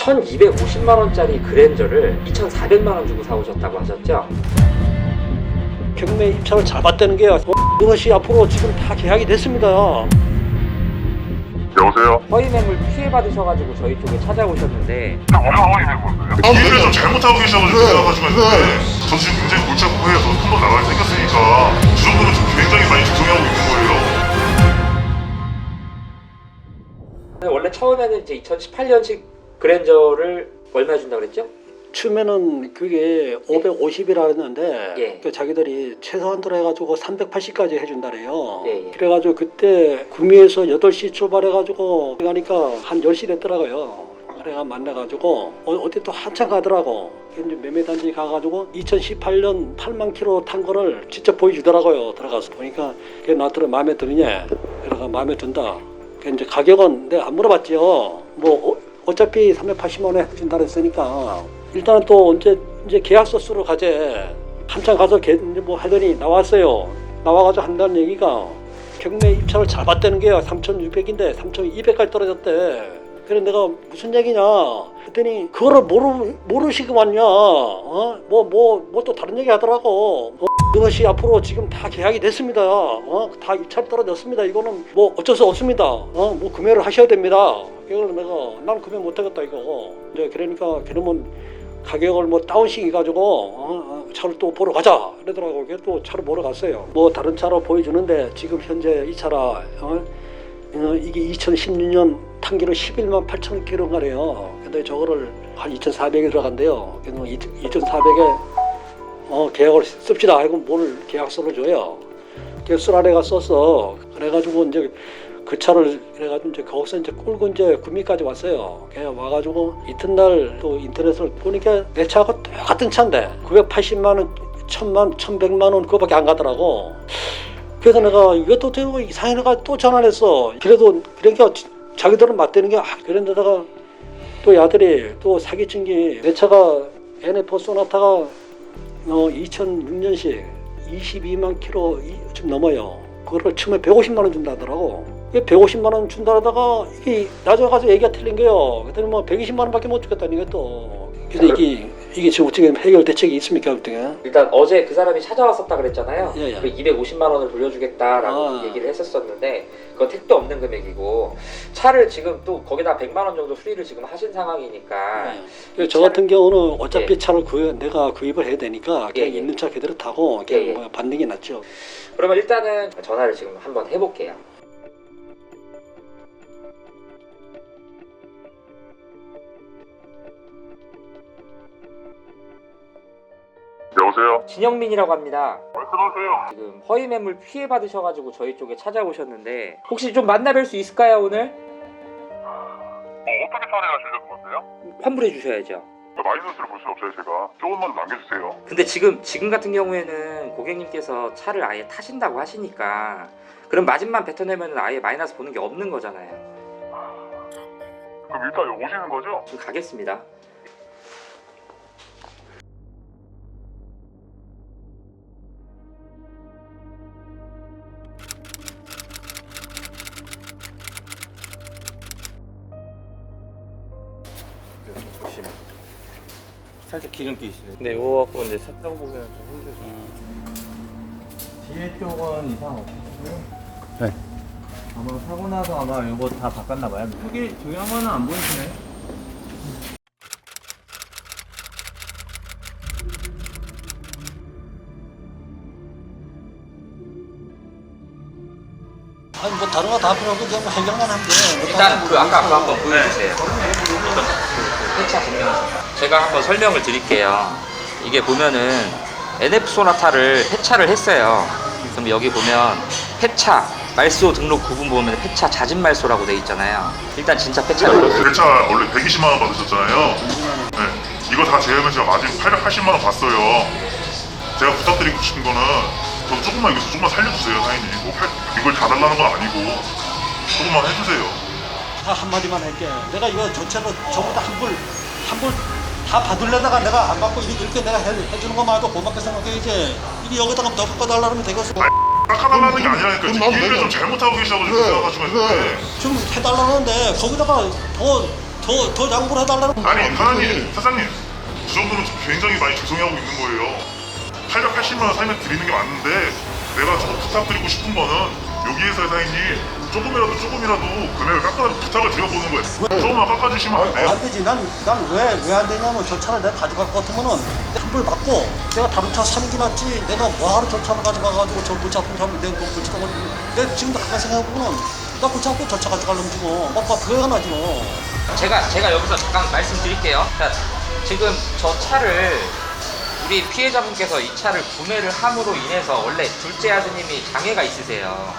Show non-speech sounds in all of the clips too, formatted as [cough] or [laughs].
1250만 원짜리 그랜저를 2,400만 원 주고 사오셨다고 하셨죠? 경매 입찰을 잘 받다는 게요. 그것이 앞으로 지금 다 계약이 됐습니다. 여보세요? 허위 매물 피해 받으셔가지고 저희 쪽에 찾아오셨는데 어느 상황이 된 건데요? 기회를 좀 잘못하고 계셔가지고 생각하시고 했는데 저 지금 굉장히 골치 아프고 해서 한번 나갈 생겼으니까 그 정도는 좀 굉장히 많이 죄송해하고 있는 거예요 원래 처음에는 이제 2018년식 그랜저를 얼마 준다고 그랬죠? 처음에는 그게 550이라 했는데 예. 그 자기들이 최소한으로 해가지고 380까지 해준다래요. 예, 예. 그래가지고 그때 구미에서 8시 출발해가지고 가니까 한 10시 됐더라고요. 그래가 만나가지고 어, 어디 또 한참 가더라고. 이제 매매단지 가가지고 2018년 8만 킬로 탄 거를 직접 보여주더라고요. 들어가서 보니까 그게 나한테 마음에 드느냐. 그래가 마음에 든다. 그 이제 가격은 내가 안 물어봤지요. 뭐 어, 어차피 380만 원에 해준다 그랬으니까. 일단은 또 언제 이제 계약서 쓰러 가재. 한참 가서 개, 뭐 하더니 나왔어요. 나와가지고 한다는 얘기가 경매 입찰을 잘 받다는 게요. 3,600인데 3,200까지 떨어졌대. 그래 내가 무슨 얘기냐? 했더니 그거를 모르 모르시고 왔냐? 어뭐 뭐 뭐 또 다른 얘기 하더라고. 어, 그것이 앞으로 지금 다 계약이 됐습니다. 어다 입찰 떨어졌습니다. 이거는 뭐 어쩔 수 없습니다. 어뭐 금요를 하셔야 됩니다 그걸 내가 난 금요 못 하겠다 이거 이제 그러니까 그러면 가격을 뭐 다운시켜 가지고 어, 어, 차를 또 보러 가자 그러더라고 그래서 또 차를 보러 갔어요 뭐 다른 차로 보여주는데 지금 현재 이 차라 어, 어, 이게 2016년 탄기로 11만 8천 킬로가래요. 근데 저거를 한 2,400에 들어간대요. 그래서 2,400에 어, 계약을 씁시다. 하고 뭘 계약서를 줘요. 계약서를 내가 썼어. 그래가지고 이제 그 차를 그래가지고 이제 거기서 이제 끌고 이제 구미까지 왔어요. 그냥 와가지고 이튿날 또 인터넷을 보니까 내 차하고 똑같은 차인데 980만 원, 1000만, 1100만 원 그거밖에 안 가더라고. 그래서 내가 이것도 되고 이상해 내가 또 전화를 했어. 그래도 그러니까 자기들은 맞대는 게 아, 그런 데다가 또 야들이 또 사기친 게 내 차가 NF 소나타가 어, 2006년식 22만 킬로 이- 좀 넘어요. 그거를 처음에 150만 원 준다 하더라고. 이게 150만 원 준다 하다가 이게 나중에 가서 얘기가 틀린 거예요. 그랬더니 뭐 120만 원밖에 못 주겠다는 게 또. 근데 이게 이게 지금 어떻게 해결 대책이 있습니까 그때? 일단 어제 그 사람이 찾아왔었다 그랬잖아요. 예, 예. 그 250만 원을 돌려주겠다라고 아. 얘기를 했었었는데 그건 택도 없는 금액이고 차를 지금 또 거기다 100만 원 정도 수리를 지금 하신 상황이니까 그저 같은 경우는 어차피 예. 차를 구입, 내가 구입을 해야 되니까 그냥 예, 예. 있는 차 그대로 타고 그냥 예, 예. 뭐게 낫죠. 그러면 일단은 전화를 지금 한번 해볼게요. 여보세요? 진영민이라고 합니다. 말씀하세요 지금 허위 매물 피해 받으셔가지고 저희 쪽에 찾아오셨는데 혹시 좀 만나뵐 수 있을까요 오늘? 뭐 어떻게 처리하시려는 건데요? 환불해 주셔야죠. 라이선스를 볼 수 없어요 제가 조금만 남겨주세요 근데 지금 지금 같은 경우에는 고객님께서 차를 아예 타신다고 하시니까 그럼 마진만 뱉어내면 아예 마이너스 보는 게 없는 거잖아요. 그럼 일단 오시는 거죠? 지금 가겠습니다. 살짝 기름기 있어요. 근데 이거 갖고 이제 차 타고 보면 좀 힘들죠. 뒤에 쪽은 이상 없고요. 네. 아마 사고 나서 아마 이거 다 바꿨나 봐요. 크게 중요한 거는 안 보이시네. 아니 뭐 다른 거 다 필요 없고 그냥 해결만 하면 돼. 뭐 일단 그 아까 그거 한번 보여주세요. 그 회차 증명서. 제가 한번 설명을 드릴게요. 이게 보면은 NF 소나타를 폐차를 했어요. 그럼 여기 보면 폐차 말소 등록 구분 보면 폐차 자진 말소라고 돼 있잖아요. 일단 진짜 폐차를 제차 원래 120만 원 받으셨잖아요 네 이거 다 제하면 제가 마진 880만 원 봤어요 제가 부탁드리고 싶은 거는 저 조금만 여기서 조금만 살려주세요 사장님 뭐 팔- 이걸 다 달라는 건 아니고 조금만 해주세요 다 한마디만 할게. 내가 이거 전체로 전부 다 환불 환불 다 받으려다가 내가 안 받고 이렇게, 내가 해, 해주는 것만 해도 고맙게 생각해야지. 이게 여기다가 더 바꿔달라면 되겠어. 깎아달라는 게 아니라니까 지금 기회를 좀 잘못하고 계셔가지고 생각하시고 했는데 좀 해달라는데 거기다가 더, 더 더, 더 양보를 해달라는 아니 사장님 사장님 그 정도면 좀 굉장히 많이 죄송해하고 있는 거예요 880만 원 사장님 드리는 게 맞는데 내가 저 부탁드리고 싶은 거는 여기에서 사장님 조금이라도 조금이라도 금액을 깎아 부탁을 드려보는 거예요 조금만 깎아주시면 안 돼요? 안 되지. 난, 난 왜, 왜 안 되냐면 저 차를 내가 가져갈 것 같으면은 환불 받고 내가 다른 차 사는 게 낫지. 내가 뭐하러 저 차를 가져가가지고 저 골치 아픈 내가 그 골치 아픈 내가 지금 가만 생각해보면 나 골치 아프고 저차 놈지 뭐. 아빠 그래야 나지 뭐. 제가 제가 여기서 잠깐 말씀드릴게요. 자, 지금 저 차를 우리 피해자분께서 이 차를 구매를 함으로 인해서 원래 둘째 아드님이 장애가 있으세요.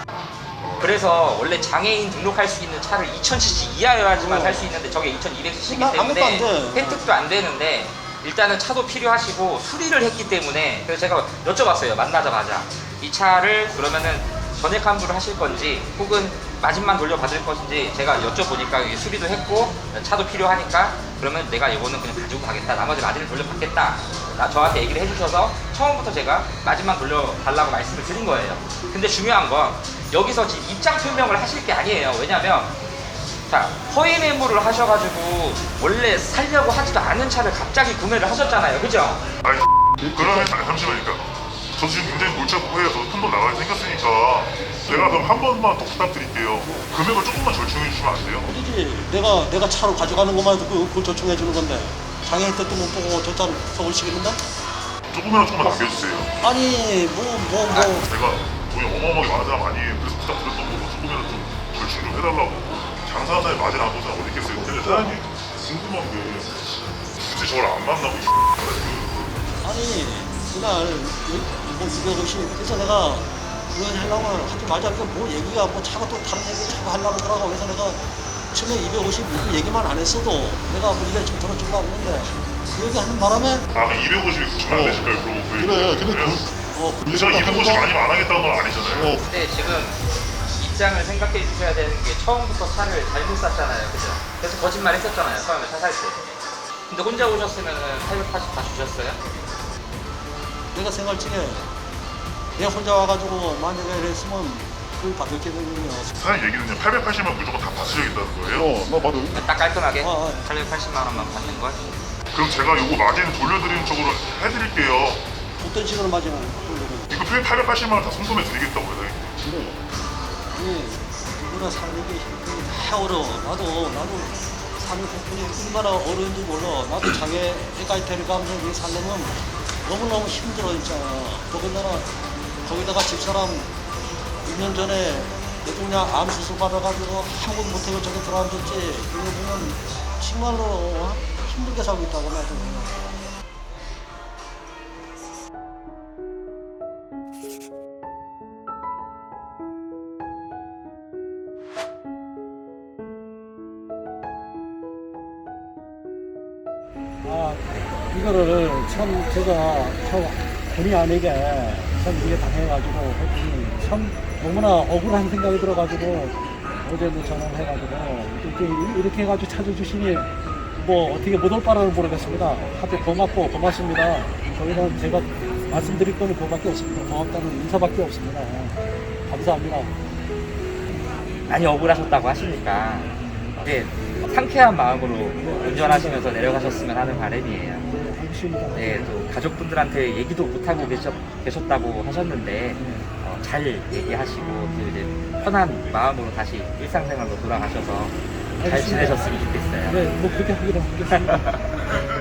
그래서 원래 장애인 등록할 수 있는 차를 2000cc 이하여야지만 어. 살수 있는데 저게 2100cc이기 나 아무것도 때문에 안 돼. 혜택도 안 되는데 일단은 차도 필요하시고 수리를 했기 때문에 그래서 제가 여쭤봤어요 만나자마자 이 차를 그러면은 전액 환불을 하실 건지 혹은 마진만 돌려받을 것인지 제가 여쭤보니까 수리도 했고 차도 필요하니까 그러면 내가 이거는 그냥 가지고 가겠다. 나머지 마진을 돌려받겠다. 나 저한테 얘기를 해주셔서 처음부터 제가 마진만 돌려달라고 말씀을 드린 거예요. 근데 중요한 건 여기서 지금 입장 표명을 하실 게 아니에요. 왜냐면 자, 허위 매물을 하셔가지고 원래 살려고 하지도 않은 차를 갑자기 구매를 하셨잖아요, 그죠? 아니 그러면 잠시만요. 저 지금 굉장히 골치 아프고 해서 큰돈 나갈 생겼으니까 제가 그럼 한 번만 더 부탁드릴게요 금액을 조금만 절충해 주시면 안 돼요? 그지 내가, 내가 차로 가져가는 것만 해도 그, 그걸 조청해 주는 건데. 장애 혜택도 못 보고 저 차를 서울 시키는데? 조금이라도 조금만 남겨주세요 아니, 뭐, 뭐, 뭐. 제가 돈이 어마어마하게 많은 사람 아니에요. 그래서 부탁드렸던 거고 조금이라도 좀 절충 좀 해달라고. 장사하는 사람이 마진 안 보는 사람 어디 있겠어요. 근데 사장님 궁금한 게 굳이 저를 안 만나고 이 아니 그날 이- 뭐 250, 그래서 내가 그걸 하려고 하지 말자. 그뭐 얘기가 뭐 차가 또 다른 얘기 자꾸 하려고 그러고 그래서 내가 처음에 250 얘기만 안 했어도 내가 뭐 이래 좀 들어주려고 했는데 그 얘기 하는 바람에 아, 250이 주면 안 되실까요? 그러고 그 그래, 근데 그래요? 어, 근데 제가 250 아니면 안 하겠다는 건 아니잖아요. 어, 근데 지금 입장을 생각해 주셔야 되는 게 처음부터 차를 잘못 샀잖아요, 그죠? 그래서 거짓말 했었잖아요, 처음에 차 살 때. 근데 혼자 오셨으면 880 다 주셨어요? 내가 생활 중에 내가 혼자 와가지고 만약에 이랬으면 그걸 받을 게 되거든요. 사장님 얘기는요. 880만 무조건 다 받으셔야겠다는 거예요. 어, 나 받을. 딱 깔끔하게 어, 어. 880만 원만 받는 걸? 그럼 제가 요거 마진 돌려드리는 쪽으로 해드릴게요. 어떤 식으로 맞으면 그러려고. 이거 880만 원 다 송금해 드리겠다고요, 사장님. 그래. 아니 누구나 사는 게 힘들게 다 어려워 나도 나도 사는 부분이 얼마나 어려운지 몰라 나도 장애 해가이테를 가면서 여기 살려면 너무너무 힘들어 진짜 더군다나 거기다가 집사람 2년 전에 대통령 암 수술 받아가지고 한국 못해고 저기 들어앉았지 이거 보면 정말로 어? 힘들게 살고 있다고 나도 아, 이거를 참 제가 참 본의 아니게 참 이게 당해가지고 했더니 참 너무나 억울한 생각이 들어가지고 어제도 전화를 해가지고 이렇게, 이렇게 해가지고 찾아주시니 뭐 어떻게 못 올 바라는 모르겠습니다. 하도 고맙고 고맙습니다. 저희는 제가 말씀드릴 거는 그거밖에 없습니다. 고맙다는 인사밖에 없습니다. 감사합니다. 많이 억울하셨다고 하시니까 이제 상쾌한 마음으로 운전하시면서 내려가셨으면 하는 바람이에요. 네, 또 가족분들한테 얘기도 못하고 계셨, 계셨다고 하셨는데 어, 잘 얘기하시고 또 이제 편한 마음으로 다시 일상생활로 돌아가셔서 잘 알겠습니다. 지내셨으면 좋겠어요. 네, 뭐 그렇게 하기로 하겠습니다. [laughs]